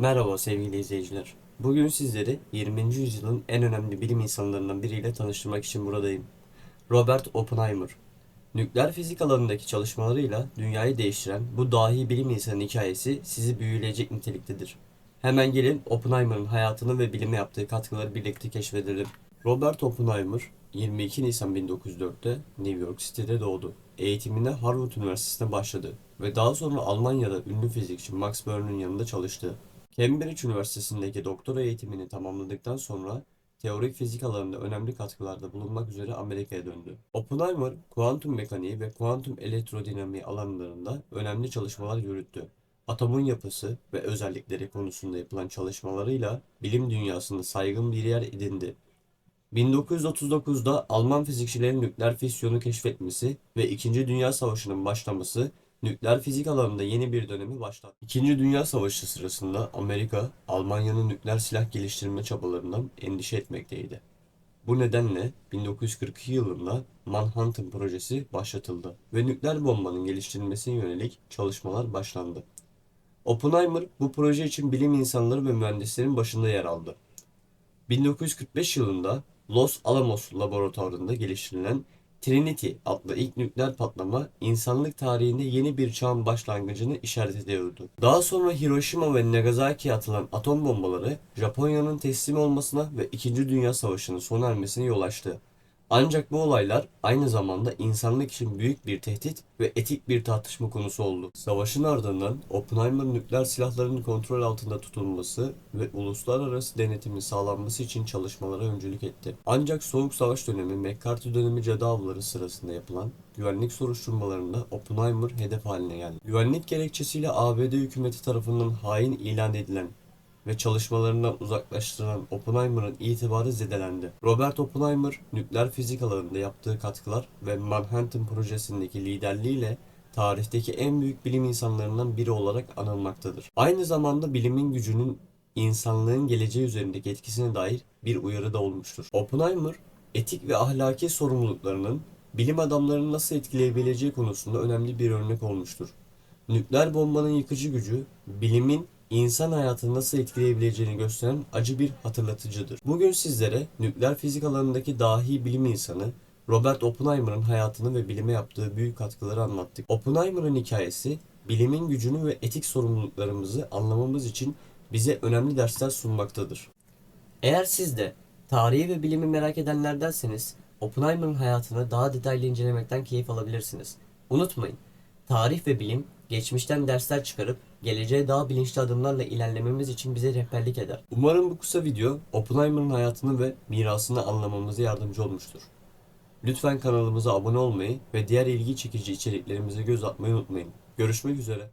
Merhaba sevgili izleyiciler. Bugün sizleri 20. yüzyılın en önemli bilim insanlarından biriyle tanıştırmak için buradayım. Robert Oppenheimer. Nükleer fizik alanındaki çalışmalarıyla dünyayı değiştiren bu dahi bilim insanının hikayesi sizi büyüleyecek niteliktedir. Hemen gelin Oppenheimer'ın hayatını ve bilime yaptığı katkıları birlikte keşfedelim. Robert Oppenheimer 22 Nisan 1904'te New York City'de doğdu. Eğitimine Harvard Üniversitesi'nde başladı ve daha sonra Almanya'da ünlü fizikçi Max Born'un yanında çalıştı. Cambridge Üniversitesi'ndeki doktora eğitimini tamamladıktan sonra teorik fizik alanında önemli katkılarda bulunmak üzere Amerika'ya döndü. Oppenheimer, kuantum mekaniği ve kuantum elektrodinamiği alanlarında önemli çalışmalar yürüttü. Atomun yapısı ve özellikleri konusunda yapılan çalışmalarıyla bilim dünyasında saygın bir yer edindi. 1939'da Alman fizikçilerin nükleer fisyonu keşfetmesi ve İkinci Dünya Savaşı'nın başlaması nükleer fizik alanında yeni bir dönemi başlattı. İkinci Dünya Savaşı sırasında Amerika, Almanya'nın nükleer silah geliştirme çabalarından endişe etmekteydi. Bu nedenle 1942 yılında Manhattan projesi başlatıldı ve nükleer bombanın geliştirilmesine yönelik çalışmalar başlandı. Oppenheimer bu proje için bilim insanları ve mühendislerin başında yer aldı. 1945 yılında Los Alamos laboratuvarında geliştirilen Trinity adlı ilk nükleer patlama insanlık tarihinde yeni bir çağın başlangıcını işaret ediyordu. Daha sonra Hiroşima ve Nagasaki'ye atılan atom bombaları Japonya'nın teslim olmasına ve 2. Dünya Savaşı'nın sona ermesine yol açtı. Ancak bu olaylar aynı zamanda insanlık için büyük bir tehdit ve etik bir tartışma konusu oldu. Savaşın ardından Oppenheimer nükleer silahların kontrol altında tutulması ve uluslararası denetimin sağlanması için çalışmalara öncülük etti. Ancak Soğuk Savaş dönemi McCarthy dönemi cadı sırasında yapılan güvenlik soruşturmalarında Oppenheimer hedef haline geldi. Güvenlik gerekçesiyle ABD hükümeti tarafından hain ilan edilen ve çalışmalarından uzaklaştıran Oppenheimer'ın itibarı zedelendi. Robert Oppenheimer, nükleer fizik alanında yaptığı katkılar ve Manhattan projesindeki liderliğiyle tarihteki en büyük bilim insanlarından biri olarak anılmaktadır. Aynı zamanda bilimin gücünün insanlığın geleceği üzerindeki etkisine dair bir uyarı da olmuştur. Oppenheimer, etik ve ahlaki sorumluluklarının bilim adamlarını nasıl etkileyebileceği konusunda önemli bir örnek olmuştur. Nükleer bombanın yıkıcı gücü, bilimin insan hayatını nasıl etkileyebileceğini gösteren acı bir hatırlatıcıdır. Bugün sizlere nükleer fizik alanındaki dahi bilim insanı Robert Oppenheimer'ın hayatını ve bilime yaptığı büyük katkıları anlattık. Oppenheimer'ın hikayesi bilimin gücünü ve etik sorumluluklarımızı anlamamız için bize önemli dersler sunmaktadır. Eğer siz de tarihi ve bilimi merak edenlerdenseniz Oppenheimer'ın hayatını daha detaylı incelemekten keyif alabilirsiniz. Unutmayın, tarih ve bilim geçmişten dersler çıkarıp geleceğe daha bilinçli adımlarla ilerlememiz için bize rehberlik eder. Umarım bu kısa video Oppenheimer'ın hayatını ve mirasını anlamamıza yardımcı olmuştur. Lütfen kanalımıza abone olmayı ve diğer ilgi çekici içeriklerimize göz atmayı unutmayın. Görüşmek üzere.